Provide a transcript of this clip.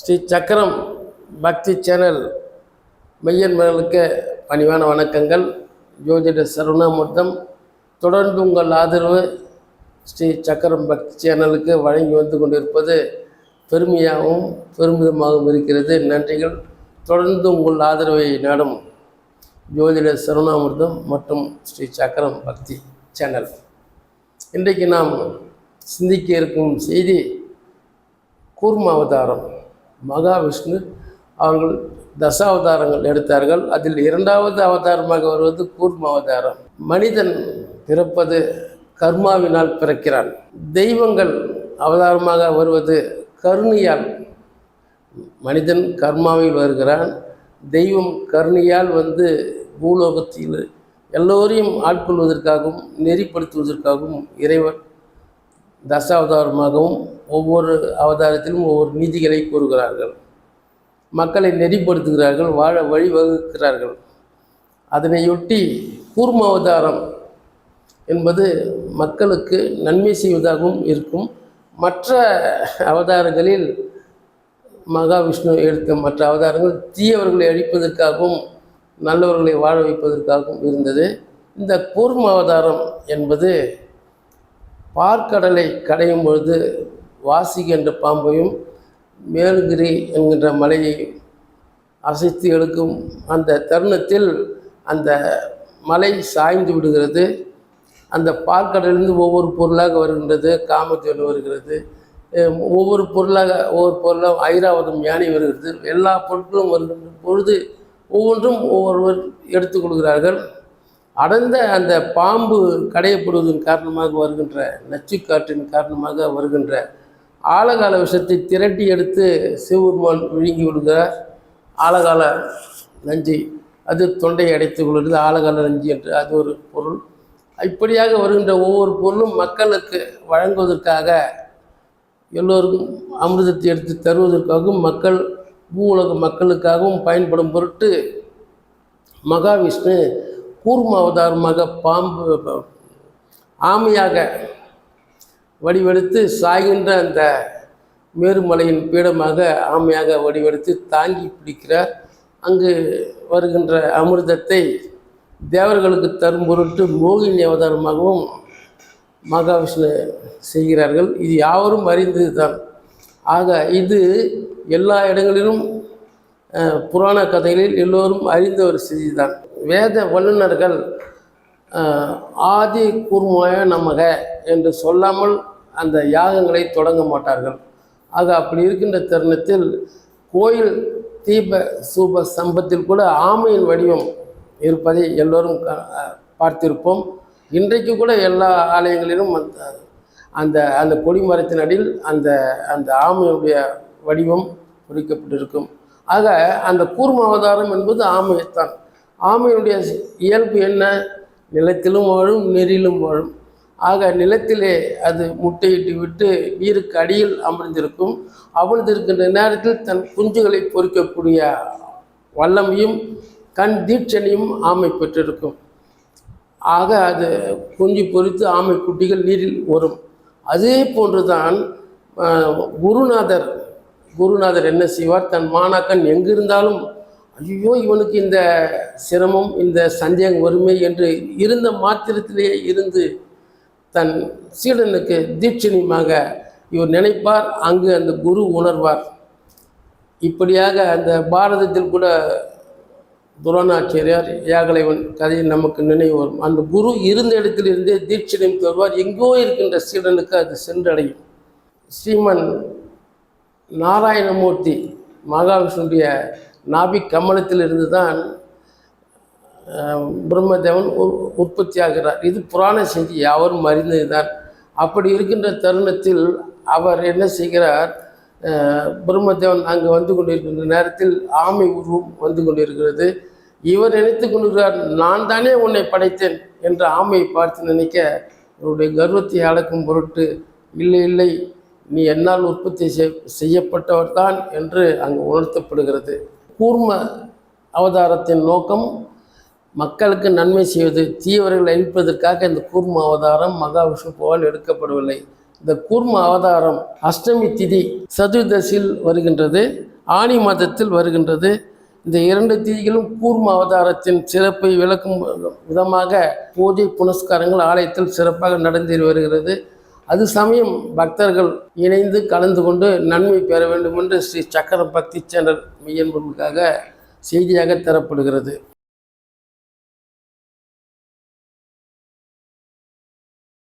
ஸ்ரீ சக்கரம் பக்தி சேனல் மெய்யன்பர்களுக்கு பணிவான வணக்கங்கள். ஜோதிட சரவணாமூர்த்தம் தொடர்ந்து உங்கள் ஆதரவு ஸ்ரீ சக்கரம் பக்தி சேனலுக்கு வழங்கி வந்து கொண்டிருப்பது பெருமையாகவும் பெருமிதமாகவும் இருக்கிறது. நன்றிகள். தொடர்ந்து உங்கள் ஆதரவை நாடும் ஜோதிட சருணாமிர்தம் மற்றும் ஸ்ரீ சக்கரம் பக்தி சேனல். இன்றைக்கு நாம் சிந்திக்க இருக்கும் செய்தி கூர்ம அவதாரம் மகாவிஷ்ணு அவர்கள் தசாவதாரங்கள் எடுத்தார்கள். அதில் இரண்டாவது அவதாரமாக வருவது கூர்ம அவதாரம். மனிதன் பிறப்பது கர்மாவினால் பிறக்கிறான். தெய்வங்கள் அவதாரமாக வருவது கருணியால். மனிதன் கர்மாவில் வருகிறான். தெய்வம் கருணியால் வந்து பூலோகத்தில் எல்லோரையும் ஆட்கொள்வதற்காகவும் நெறிப்படுத்துவதற்காகவும் இறைவன் தசாவதாரமாகவும் ஒவ்வொரு அவதாரத்திலும் ஒவ்வொரு நீதிகளை கூறுகிறார்கள். மக்களை நெறிப்படுத்துகிறார்கள் வாழ வழிவகுக்கிறார்கள். அதனையொட்டி கூர்ம அவதாரம் என்பது மக்களுக்கு நன்மை செய்வதாகவும் இருக்கும். மற்ற அவதாரங்களில் மகாவிஷ்ணு எடுத்த மற்ற அவதாரங்கள் தீயவர்களை அழிப்பதற்காகவும் நல்லவர்களை வாழ வைப்பதற்காகவும் இருந்தது. இந்த கூர்ம அவதாரம் என்பது பார்க்கடலை கடையும் பொழுது வாசிக என்ற பாம்பையும் மேல்கிரி என்கின்ற மலையை அசைத்து எடுக்கும் அந்த தருணத்தில் அந்த மலை சாய்ந்து விடுகிறது. அந்த பார்க்கடலிருந்து ஒவ்வொரு பொருளாக வருகின்றது காமத்தேனு வருகிறது. ஒவ்வொரு பொருளாக ஒவ்வொரு பொருளாக ஐராவதம் யானை வருகிறது. எல்லா பொருட்களும் வருகின்ற பொழுது ஒவ்வொன்றும் ஒவ்வொருவர் எடுத்துக்கொள்கிறார்கள் அடர்ந்த அந்த பாம்பு கடையப்படுவதன் காரணமாக வருகின்ற நச்சுக்காற்றின் காரணமாக வருகின்ற ஆழகால விஷத்தை திரட்டி எடுத்து சிவபெருமான் விழுங்கி விடுகிறார். ஆழகால நஞ்சை அது தொண்டையை அடைத்துக் கொள்கிறது. ஆழகால நஞ்சு என்று அது ஒரு பொருள். இப்படியாக வருகின்ற ஒவ்வொரு பொருளும் மக்களுக்கு வழங்குவதற்காக எல்லோருக்கும் அமிர்தத்தை எடுத்து தருவதற்காகவும் மக்கள் பூ உலக மக்களுக்காகவும் பயன்படும் பொருட்டு மகாவிஷ்ணு கூர்ம அவதாரமாக பாம்பு ஆமையாக வடிவெடுத்து சாய்கின்ற அந்த மேருமலையின் பீடமாக ஆமையாக வடிவெடுத்து தாங்கி பிடிக்கிறார். அங்கு வருகின்ற அமிர்தத்தை தேவர்களுக்கு தரும் பொருட்டு மோகினி அவதாரமாகவும் மகாவிஷ்ணு செய்கிறார்கள். இது யாவரும் அறிந்தது தான் ஆக இது எல்லா இடங்களிலும் புராண கதைகளில் எல்லோரும் அறிந்த ஒரு செய்தி தான் வேத வல்லுநர்கள் ஆதி கூர்மாய நமக என்று சொல்லாமல் அந்த யாகங்களை தொடங்க மாட்டார்கள். ஆக அப்படி இருக்கின்ற தருணத்தில் கோயில் தீப சூப சம்பத்தில் கூட ஆமையின் வடிவம் இருப்பதை எல்லோரும் பார்த்திருப்போம். இன்றைக்கு கூட எல்லா ஆலயங்களிலும் அந்த அந்த அந்த கொடிமரத்தின் அடியில் அந்த அந்த ஆமையுடைய வடிவம் பொறிக்கப்பட்டிருக்கும். ஆக அந்த கூர்ம அவதாரம் என்பது ஆமையைத்தான். ஆமையுடைய இயல்பு என்ன? நிலத்திலும் வாழும் நெறியிலும் வாழும். ஆக நிலத்திலே அது முட்டையிட்டு விட்டு நீருக்கு அடியில் அமர்ந்திருக்கும். அமர்ந்திருக்கின்ற நேரத்தில் தன் குஞ்சுகளை பொறிக்கக்கூடிய வல்லமையும் கண் தீட்சணையும் ஆமை பெற்றிருக்கும். ஆக அது குஞ்சு பொறித்து ஆமை குட்டிகள் நீரில் வரும். அதே போன்றுதான் குருநாதர் குருநாதர் என்ன செய்வார்? தன் மாணாக்கன் எங்கிருந்தாலும் ஐயோ இவனுக்கு இந்த சிரமம் இந்த சந்தேகம் வறுமை என்று இருந்த மாத்திரத்திலேயே இருந்து தன் சீடனுக்கு தீட்சணியமாக இவர் நினைப்பார். அங்கு அந்த குரு உணர்வார். இப்படியாக அந்த பாரதத்தில் கூட துரோணாச்சாரியார் யாகலைவன் கதை நமக்கு நினைவு வரும். அந்த குரு இருந்த இடத்திலிருந்தே தீட்சணையும் தருவார் எங்கோ இருக்கின்ற சீடனுக்கு அது சென்றடையும். ஸ்ரீமன் நாராயணமூர்த்தி மகாவிஷ்ணுடைய நாபி கமலத்திலிருந்து தான் பிரம்மதேவன் உ- உற்பத்தி ஆகிறார் இது புராண செய்தி யாவரும் அறிந்ததுதான். அப்படி இருக்கின்ற தருணத்தில் அவர் என்ன செய்கிறார்? பிரம்மதேவன் அங்கு வந்து கொண்டிருக்கின்ற நேரத்தில் ஆமை உருவம் வந்து கொண்டிருக்கிறது. இவர் நினைத்து கொண்டிருக்கிறார் நான் தானே உன்னை படைத்தேன் என்ற ஆமையை பார்த்து நினைக்க இவருடைய கர்வத்தை அடக்கும் பொருட்டு இல்லை இல்லை. நீ என்னால் உற்பத்தி செய் செய்யப்பட்டவர் தான் என்று அங்கு உணர்த்தப்படுகிறது. கூர்ம அவதாரத்தின் நோக்கம் மக்களுக்கு நன்மை செய்வது தீயவர்களை அழிப்பதற்காக இந்த கூர்ம அவதாரம் மகாவிஷ்ணு போல் எடுக்கப்படவில்லை. இந்த கூர்ம அவதாரம் அஷ்டமி திதி சதுர்தசியில் வருகின்றது ஆனி மாதத்தில் வருகின்றது. இந்த இரண்டு திதிகளும் கூர்ம அவதாரத்தின் சிறப்பை விளக்கும் விதமாக பூஜை புனஸ்காரங்கள் ஆலயத்தில் சிறப்பாக நடந்து வருகிறது. அது சமயம் பக்தர்கள் இணைந்து கலந்து கொண்டு நன்மை பெற வேண்டும் என்று ஸ்ரீ சக்கரம் பக்தி சேனல் மெய்யன்பர்களுக்காக செய்தியாக தரப்படுகிறது.